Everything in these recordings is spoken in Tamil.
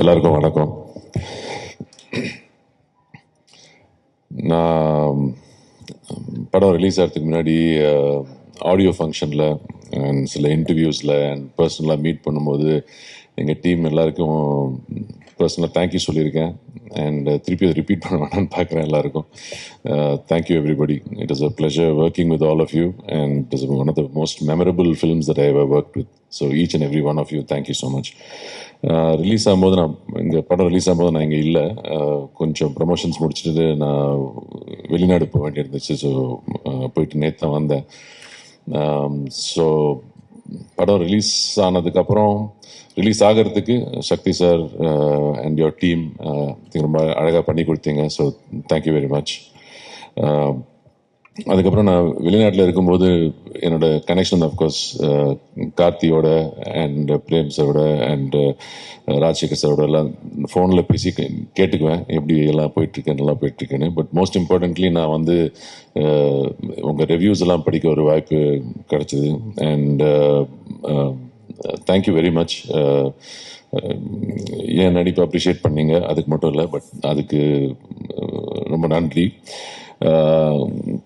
எல்லாருக்கும் வணக்கம். நான் படம் ரிலீஸ் ஆகிறதுக்கு முன்னாடி ஆடியோ ஃபங்க்ஷனில் அண்ட் சில இன்டர்வியூஸில் அண்ட் பர்சனலாக மீட் பண்ணும்போது எங்கள் டீம் எல்லாருக்கும் பர்சனலாக தேங்க்யூ சொல்லியிருக்கேன். அண்ட் uh, திருப்பி அதை ரிப்பீட் பண்ண வேணாம்னு பார்க்குறேன் எல்லாருக்கும். Thank you everybody it is a pleasure working with all of you and it is one of the most memorable films that I have work with so each and every one of you thank you so much release ஆகும்போது நான் இந்த படம் ரிலீஸ் ஆகும்போது நான் இங்கே இல்லை. Uh, கொஞ்சம் ப்ரமோஷன்ஸ் முடிச்சுட்டு நான் வெளிநாடு போக வேண்டியிருந்துச்சு. ஸோ uh, போயிட்டு நேற்று தான் வந்தேன் um, ஸோ படம் ரிலீஸ் ஆனதுக்கப்புறம் ரிலீஸ் ஆகிறதுக்கு Shakti sir and your team ரொம்ப அழகாக பண்ணி கொடுத்தீங்க. ஸோ தேங்க்யூ வெரி மச் அதுக்கப்புறம் நான் வெளிநாட்டில் இருக்கும்போது என்னோட கனெக்ஷன் அஃப்கோர்ஸ் uh, கார்த்தியோட அண்ட் பிரேம் சரோட அண்ட் uh, ராஜசேகர் சரோட எல்லாம் ஃபோனில் பேசி கேட்டுக்குவேன். எப்படி எல்லாம் போயிட்டுருக்கேன் நல்லா போயிட்டுருக்கேன்னு பட் மோஸ்ட் இம்பார்ட்டன்ட்லி நான் வந்து uh, உங்கள் ரிவ்யூஸ் எல்லாம் படிக்க ஒரு வாய்ப்பு கிடச்சிது. And thank you very much என் நடிப்பை அப்ரிஷியேட் பண்ணீங்க? அதுக்கு மட்டும் இல்லை பட் அதுக்கு ரொம்ப நன்றி.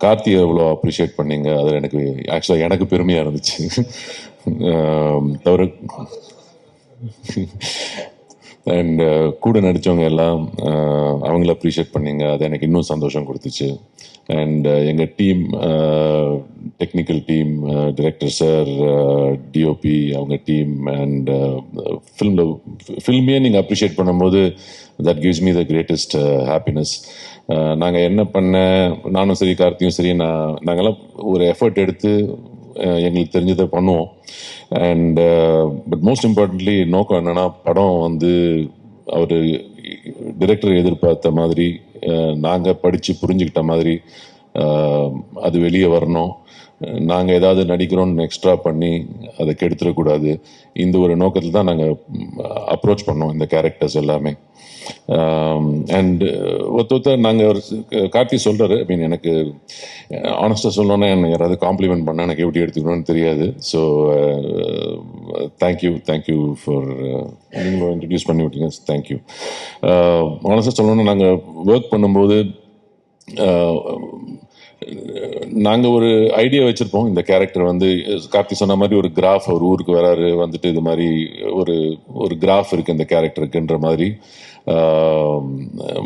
கார்த்தியை எவ்வளோ அப்ரிஷியேட் பண்ணீங்க. அதில் எனக்கு ஆக்சுவலாக எனக்கு பெருமையாக இருந்துச்சு. தவிர அண்ட் uh, கூட நடித்தவங்க எல்லாம் uh, அவங்கள அப்ரிஷியேட் பண்ணீங்க. அது எனக்கு இன்னும் சந்தோஷம் கொடுத்துச்சு. அண்ட் எங்கள் team technical team director sir DOP அவங்க டீம் அண்ட் ஃபில்மில் ஃபில்மையே நீங்கள் அப்ரிஷியேட் பண்ணும்போது that gives me the greatest happiness நாங்கள் என்ன பண்ண நானும் சரி கார்த்தியும் சரி நான் நாங்கள்லாம் ஒரு எஃபர்ட் எடுத்து uh, எங்களுக்கு தெரிஞ்சதை பண்ணுவோம். அண்ட் பட் மோஸ்ட் இம்பார்ட்டன்ட்லி நோக்கம் என்னென்னா படம் வந்து அவர் டிரெக்டர் எதிர்பார்த்த மாதிரி நாங்கள் படித்து புரிஞ்சுக்கிட்ட மாதிரி அது வெளியே வரணும். நாங்கள் ஏதாவது நடிக்கிறோன்னு எக்ஸ்ட்ரா பண்ணி அதை கெடுத்துடக்கூடாது. இந்த ஒரு நோக்கத்தில் தான் நாங்கள் அப்ரோச் பண்ணோம் இந்த கேரக்டர்ஸ் எல்லாமே. அண்ட் ஒருத்த ஒருத்தர் நாங்கள் ஒரு கார்த்தி சொல்கிறாரு ஐ மீன் எனக்கு ஆனஸ்டாக சொல்லணுன்னா எனக்கு யாராவது காம்ப்ளிமெண்ட் பண்ணால் எனக்கு எப்படி எடுத்துக்கணும்னு தெரியாது. So thank you thank you for நீங்களும் இன்ட்ரடியூஸ் பண்ணி விட்டீங்க. தேங்க்யூ ஆனஸ்டாக சொல்லணும்னா நாங்கள் ஒர்க் பண்ணும்போது நாங்கள் ஒரு ஐடியா வச்சுருப்போம். இந்த கேரக்டர் வந்து கார்த்தி சொன்ன மாதிரி ஒரு கிராஃப் அவர் ஊருக்கு வராரு வந்துட்டு இது மாதிரி ஒரு ஒரு கிராஃப் இருக்குது இந்த கேரக்டருக்குன்ற மாதிரி.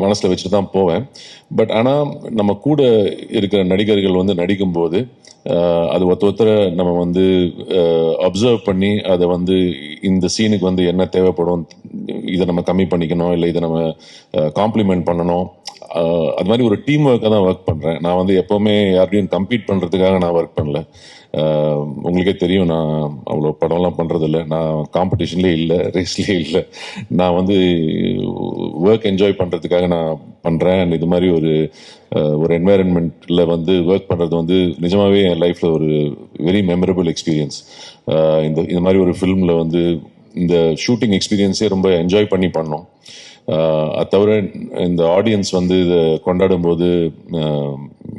மனசில் வச்சுட்டு தான் போவேன். பட் ஆனால் நம்ம கூட இருக்கிற நடிகர்கள் வந்து நடிக்கும்போது அது ஒருத்த ஒருத்தரை நம்ம வந்து அப்சர்வ் பண்ணி அதை வந்து இந்த சீனுக்கு வந்து என்ன தேவைப்படும் இதை நம்ம கம்மி பண்ணிக்கணும் இல்லை இதை நம்ம காம்ப்ளிமெண்ட் பண்ணணும். அது மாதிரி ஒரு டீம் ஒர்க்காக தான் ஒர்க் பண்ணுறேன் நான் வந்து எப்போவுமே யார்டையும் கம்பீட் பண்ணுறதுக்காக நான் ஒர்க் பண்ணல. உங்களுக்கே தெரியும் நான் அவ்வளோ படம்லாம் பண்ணுறதில்ல நான் காம்படிஷன்லேயே இல்லை ரேஸ்லேயே இல்லை. நான் வந்து ஒர்க் என்ஜாய் பண்ணுறதுக்காக நான் பண்ணுறேன் அண்ட் இது மாதிரி ஒரு ஒரு என்வாயன்மெண்ட்டில் வந்து ஒர்க் பண்ணுறது வந்து நிஜமாகவே என் லைஃப்பில் ஒரு வெரி மெமரபிள் எக்ஸ்பீரியன்ஸ் இந்த இந்த மாதிரி ஒரு ஃபிலிமில் வந்து இந்த ஷூட்டிங் எக்ஸ்பீரியன்ஸே ரொம்ப என்ஜாய் பண்ணி பண்ணோம். அது தவிர இந்த ஆடியன்ஸ் வந்து இதை கொண்டாடும் போது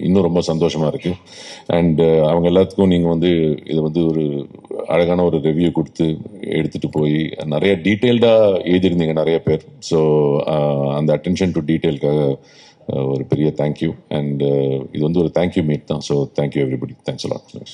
இன்னும் ரொம்ப சந்தோஷமாக இருக்குது அண்டு அவங்க எல்லாத்துக்கும் நீங்கள் வந்து இதை வந்து ஒரு அழகான ஒரு ரிவ்யூ கொடுத்து எடுத்துகிட்டு போய் நிறைய டீட்டெயில்டாக எழுதியிருந்தீங்க நிறைய பேர். ஸோ அந்த அட்டென்ஷன் டு டீட்டெயிலுக்காக ஒரு பெரிய தேங்க்யூ அண்ட் இது வந்து ஒரு தேங்க்யூ மீட் தான். So thank you everybody thanks a lot